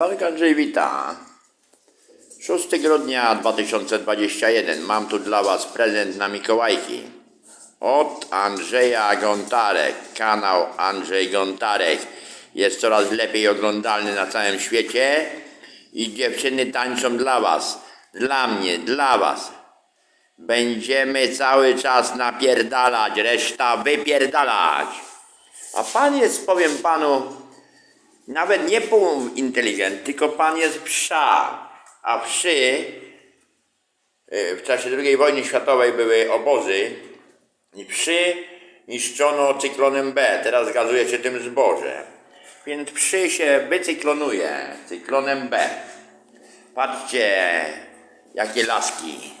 Marek Andrzej wita. 6 grudnia 2021. Mam tu dla Was prezent na Mikołajki. Od Andrzeja Gontarek. Kanał Andrzej Gontarek jest coraz lepiej oglądalny na całym świecie. I dziewczyny tańczą dla Was. Dla mnie, dla Was. Będziemy cały czas napierdalać, reszta wypierdalać. A pan jest, powiem panu, nawet nie półinteligent, tylko pan jest psza. A wszy y, w czasie II wojny światowej były obozy i wszy niszczono cyklonem B. Teraz gazuje się tym zboże. Więc wszy się wycyklonuje cyklonem B. Patrzcie, jakie laski.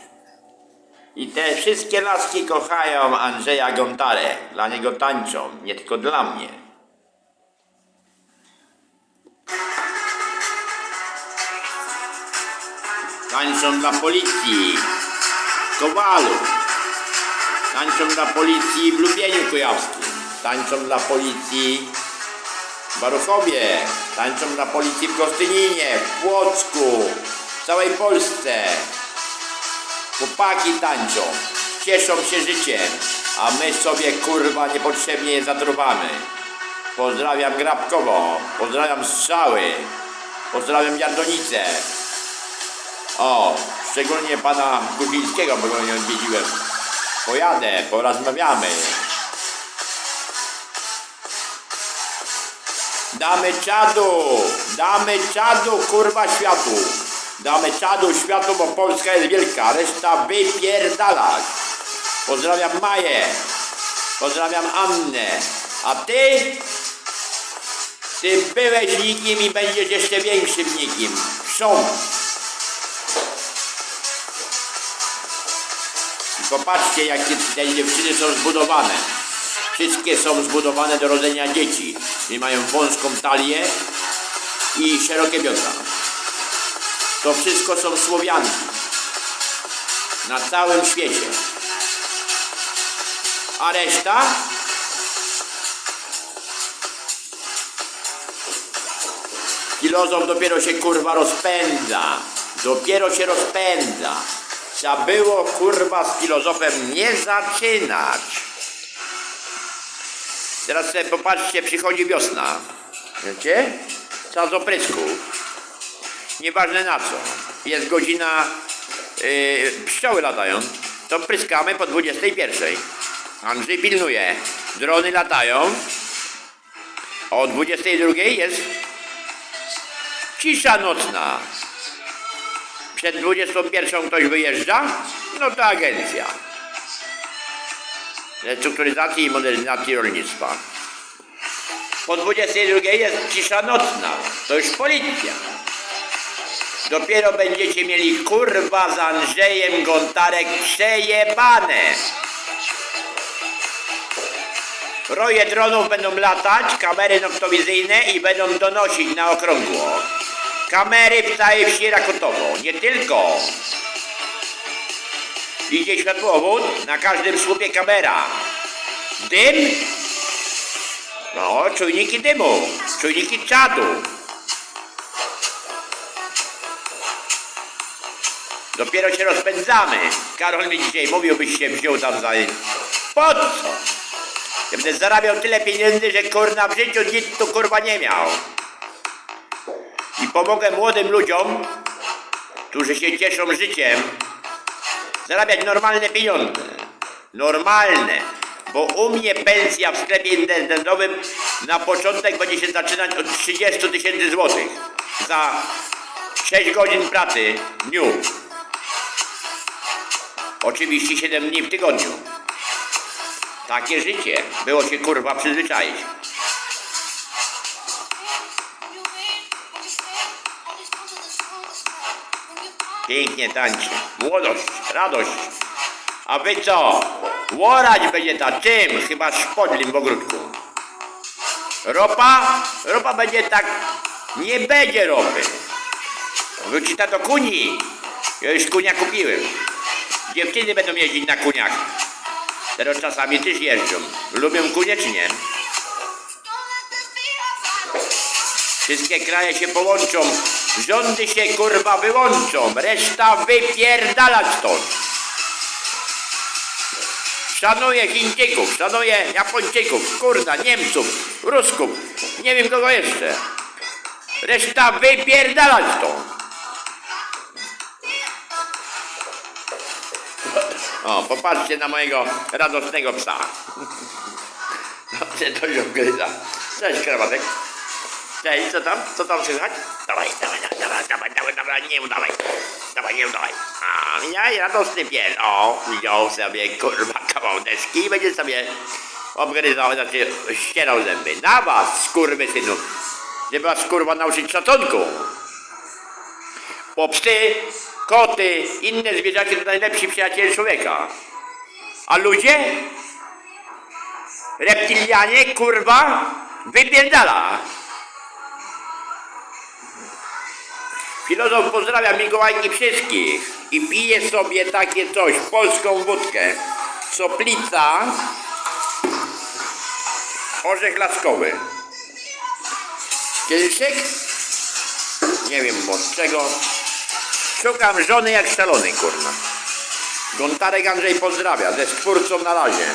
I te wszystkie laski kochają Andrzeja Gontarę. Dla niego tańczą, nie tylko dla mnie. Tańczą dla policji Kowalu. Tańczą dla policji w Lubieniu Kujawskim. Tańczą dla policji w Baruchowie. Tańczą dla policji w Gostyninie, w Płocku, w całej Polsce. Chłopaki tańczą, cieszą się życiem, a my sobie kurwa niepotrzebnie je zatruwamy. Pozdrawiam Grabkowo, pozdrawiam Strzały, pozdrawiam Jardonicę. O, szczególnie pana Guzińskiego, bo go nie odwiedziłem. Pojadę, porozmawiamy. Damy czadu, damy czadu, kurwa światu. Damy czadu światu, bo Polska jest wielka, reszta wypierdalać. Pozdrawiam Maję, pozdrawiam Annę. A ty? Ty byłeś nikim i będziesz jeszcze większym nikim. Są. Popatrzcie, jakie te dziewczyny są zbudowane. Wszystkie są zbudowane do rodzenia dzieci. I mają wąską talię i szerokie biodra. To wszystko są Słowianki. Na całym świecie. A reszta? Filozof dopiero się kurwa rozpędza. Dopiero się rozpędza. Trzeba było kurwa z filozofem nie zaczynać. Teraz sobie popatrzcie, przychodzi wiosna. Wiecie? Czas oprysków. Nieważne na co. Jest godzina, yy, pszczoły latają. To pryskamy po 21. Andrzej pilnuje. Drony latają. O 22 jest cisza nocna. Przed 21 ktoś wyjeżdża? No to agencja. Restrukturyzacji i modernizacji rolnictwa. Po 22 jest cisza nocna. To już policja. Dopiero będziecie mieli kurwa z Andrzejem Gontarek przejebane. Roje dronów będą latać, kamery noktowizyjne i będą donosić na okrągło. Kamery w całej wsi Rakotowo, nie tylko. Idzie światłowód, na każdym słupie kamera. Dym? No, czujniki dymu, czujniki czadu. Dopiero się rozpędzamy. Karol mi dzisiaj mówił, byś się wziął tam za... Po co? Ja będę zarabiał tyle pieniędzy, że kurna w życiu nic tu kurwa nie miał. I pomogę młodym ludziom, którzy się cieszą życiem, zarabiać normalne pieniądze. Normalne. Bo u mnie pensja w sklepie internetowym na początek będzie się zaczynać od 30 tysięcy złotych. Za 6 godzin pracy w dniu. Oczywiście 7 dni w tygodniu. Takie życie. Było się kurwa przyzwyczaić. Pięknie tańczy. Młodość, radość. A wy co? Łorać będzie ta czym? Chyba szpodlim w ogródku. Ropa? Ropa będzie tak... Nie będzie ropy. Wróci to kuni. Ja już kunia kupiłem. Dziewczyny będą jeździć na kuniach. Teraz czasami też jeżdżą. Lubią kunie czy nie? Wszystkie kraje się połączą, rządy się kurwa wyłączą, reszta wypierdalać stąd. Szanuję Chińczyków, szanuję Japończyków, kurna, Niemców, Rusków, nie wiem kogo jeszcze. Reszta wypierdalać stąd. O, popatrzcie na mojego radosnego psa. Dobrze, to się gryza. Cześć, krawatek. Cześć, co tam? Co tam słychać? Dawaj, dawaj, dawaj, dawaj, dawaj, dawaj, nie udawaj. Dawaj, nie udawaj. A, ja i radosny pies. O, wziął sobie, kurwa, kawał deski i będzie sobie obgryzał, znaczy ścierał zęby. Na was, skurwy synu. Żeby was, kurwa, nauczyć szacunku. Bo psy, koty, inne zwierzaki to najlepsi przyjaciele człowieka. A ludzie? Reptilianie, kurwa, wypierdala. Filozof pozdrawia Mikołajki wszystkich i pije sobie takie coś, polską wódkę. Soplica, orzech laskowy. Kieliszek? Nie wiem od czego. Szukam żony jak szalony, kurna. Gontarek Andrzej pozdrawia, ze stwórcą na razie.